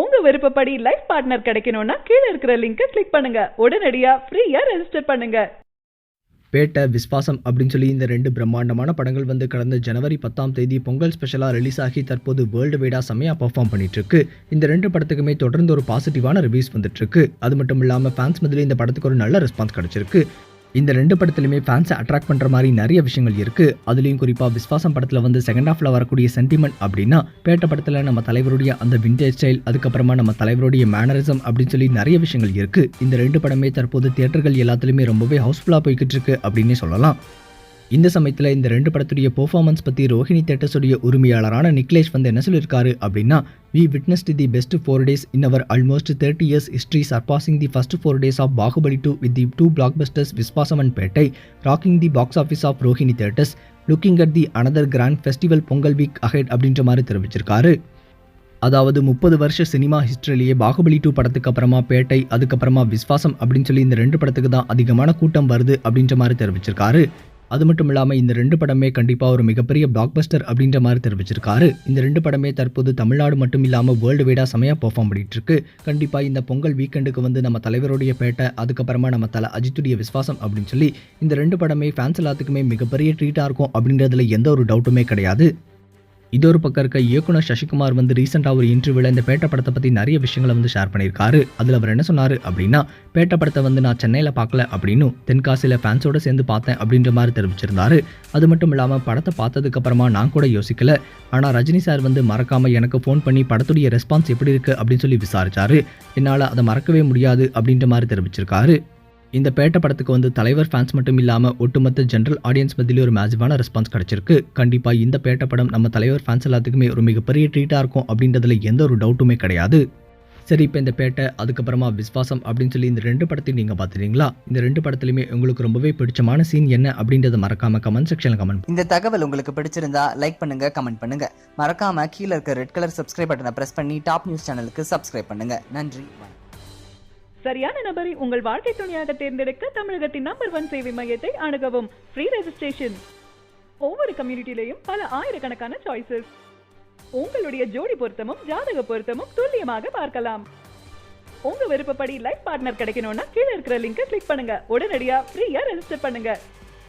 உங்க விருப்பப்படி life partner கிடைக்கணும்னா கீழே இருக்கிற லிங்கை கிளிக் பண்ணுங்க. உடனடியா ஃப்ரீயா ரெஜிஸ்டர் பண்ணுங்க. பேட்டை விஸ்வாசம் அப்படின்னு சொல்லி இந்த ரெண்டு பிரம்மாண்டமான படங்கள் வந்து கடந்த ஜனவரி பத்தாம் தேதி பொங்கல் ஸ்பெஷலாக ரிலீஸ் ஆகி தற்போது வேர்ல்டு வைடாக செம்மையாக பர்ஃபார்ம் பண்ணிட்டுருக்கு. இந்த ரெண்டு படத்துக்குமே தொடர்ந்து ஒரு பாசிட்டிவான ரிவ்யூஸ் வந்துட்டுருக்கு. அது மட்டும் இல்லாமல் ஃபேன்ஸ் மத்தியில் இந்த படத்துக்கு ஒரு நல்ல ரெஸ்பான்ஸ் கிடச்சிருக்கு. இந்த ரெண்டு படத்துலையுமே ஃபேன்ஸை அட்ராக்ட் பண்ணுற மாதிரி நிறைய விஷயங்கள் இருக்குது அதுலேயும் குறிப்பாக விஸ்வாசம் படத்தில் வந்து செகண்ட் ஹாஃபில் வரக்கூடிய சென்டிமெண்ட் அப்படின்னா பேட்ட படத்தில் நம்ம தலைவருடைய அந்த விண்டேஜ் ஸ்டைல் அதுக்கப்புறமா நம்ம தலைவருடைய மேனரிசம் அப்படின்னு சொல்லி நிறைய விஷயங்கள் இருக்குது இந்த ரெண்டு படமே தற்போது தியேட்டர்கள் எல்லாத்துலேயுமே ரொம்பவே ஹவுஸ்ஃபுல்லாக போய்கிட்டு இருக்கு அப்படின்னே சொல்லலாம். இந்த சமயத்தில் இந்த ரெண்டு படத்துடைய பெர்ஃபார்மன்ஸ் பற்றி ரோஹிணி தேட்டர்ஸுடைய உரிமையாளரான நிக்லேஷ் வந்து என்ன சொல்லியிருக்காரு அப்படின்னா we witnessed the best four days in our almost thirty years history surpassing the first four days of Baahubali two with the two blockbusters Viswasam and Petta rocking the box office of Rohini theaters looking at the another grand festival Pongal week ahead அப்படின்ற மாதிரி தெரிவிச்சிருக்காரு. அதாவது முப்பது வருஷ cinema ஹிஸ்டரிலேயே Baahubali two படத்துக்கு அப்புறமா பேட்டை அதுக்கப்புறமா விஸ்வாசம் அப்படின்னு சொல்லி இந்த ரெண்டு படத்துக்கு தான் அதிகமான கூட்டம் வருது அப்படின்ற மாதிரி தெரிவிச்சிருக்காரு. அது மட்டும் இல்லாமல் இந்த ரெண்டு படமே கண்டிப்பாக ஒரு மிகப்பெரிய பிளாக்பஸ்டர் அப்படின்ற மாதிரி தெரிவிச்சிருக்காரு. இந்த ரெண்டு படமே தற்போது தமிழ்நாடு மட்டும் இல்லாமல் வேர்ல்டு வைடாக செமையாக பெர்ஃபார்ம் பண்ணிட்டு இருக்கு கண்டிப்பாக இந்த பொங்கல் வீக்கெண்டுக்கு வந்து நம்ம தலைவருடைய பேட்டை அதுக்கப்புறமா நம்ம தலை அஜித்துடைய விஸ்வாசம் அப்படின்னு சொல்லி இந்த ரெண்டு படமே ஃபேன்ஸ் எல்லாத்துக்குமே மிகப்பெரிய ட்ரீட்டாக இருக்கும் அப்படின்றதுல எந்த ஒரு டவுட்டுமே கிடையாது. இது ஒரு பக்கம் இருக்க இயக்குனர் சசிகுமார் வந்து ரீசெண்டாக ஒரு இன்டர்வியூவில் இந்த பேட்ட படத்தை பற்றி நிறைய விஷயங்களை வந்து ஷேர் பண்ணியிருக்காரு. அதில் அவர் என்ன சொன்னார் அப்படின்னா பேட்ட படத்தை வந்து நான் சென்னையில் பார்க்கல அப்படின்னும் தென்காசியில் ஃபேன்ஸோடு சேர்ந்து பார்த்தேன் அப்படின்ற மாதிரி தெரிவிச்சிருந்தாரு. அது மட்டும் இல்லாமல் படத்தை பார்த்ததுக்கப்புறமா நான் கூட யோசிக்கல. ஆனால் ரஜினி சார் வந்து மறக்காமல் எனக்கு ஃபோன் பண்ணி படத்துடைய ரெஸ்பான்ஸ் எப்படி இருக்குது அப்படின்னு சொல்லி விசாரிச்சாரு. என்னால் அதை மறக்கவே முடியாது அப்படின்ற மாதிரி தெரிவிச்சிருக்காரு. இந்த பேட்ட படத்துக்கு வந்து தலைவர் ஃபேன்ஸ் மட்டும் இல்லாமல் ஒட்டுமொத்த ஜென்ரல் ஆடியன்ஸ் மத்தியிலே ஒரு மேசிவான ரெஸ்பான்ஸ் கிடைச்சிருக்கு. கண்டிப்பாக இந்த பேட்ட படம் நம்ம தலைவர் ஃபேன்ஸ் எல்லாத்துக்குமே ஒரு மிகப்பெரிய ட்ரீட்டாக இருக்கும் அப்படின்றதுல எந்த ஒரு டவுட்டுமே கிடையாது. சரி இப்போ இந்த பேட்டை அதுக்கப்புறமா விஸ்வாசம் அப்படின்னு சொல்லி இந்த ரெண்டு படத்தையும் நீங்கள் பார்த்துட்டீங்களா இந்த ரெண்டு படத்துலையுமே உங்களுக்கு ரொம்பவே பிடிச்சமான சீன் என்ன அப்படின்றத மறக்காம கமெண்ட் செக்ஷனில் கமெண்ட் இந்த தகவல் உங்களுக்கு பிடிச்சிருந்தா லைக் பண்ணுங்க கமெண்ட் பண்ணுங்க. மறக்காம கீழே இருக்க ரெட் கலர் சப்ஸ்கிரைப் பட்டனை பிரஸ் பண்ணி டாப் நியூஸ் சேனலுக்கு சப்ஸ்கிரைப் பண்ணுங்க. நன்றி வணக்கம். சரியான நபரை உங்கள் வாழ்க்கை துணையாக தேர்ந்தெடுக்க தமிழகத்தின் நம்பர் ஒன் சேவை மையத்தை அணுகவும். ஃப்ரீ ரெஜிஸ்ட்ரேஷன் ஒவ்வொரு கம்யூனிட்டிலையும் பல ஆயிரக்கணக்கான சாய்ஸஸ் உங்களுடைய ஜோடி பொருத்தமும் ஜாதக பொருத்தமும் துல்லியமாக பார்க்கலாம். உங்க விருப்பப்படி லைஃப் பார்ட்னர் கிடைக்கணும்னா கீழே இருக்கிற லிங்கை கிளிக் பண்ணுங்க. உடனடியா ஃப்ரீயா ரெஜிஸ்டர் பண்ணுங்க.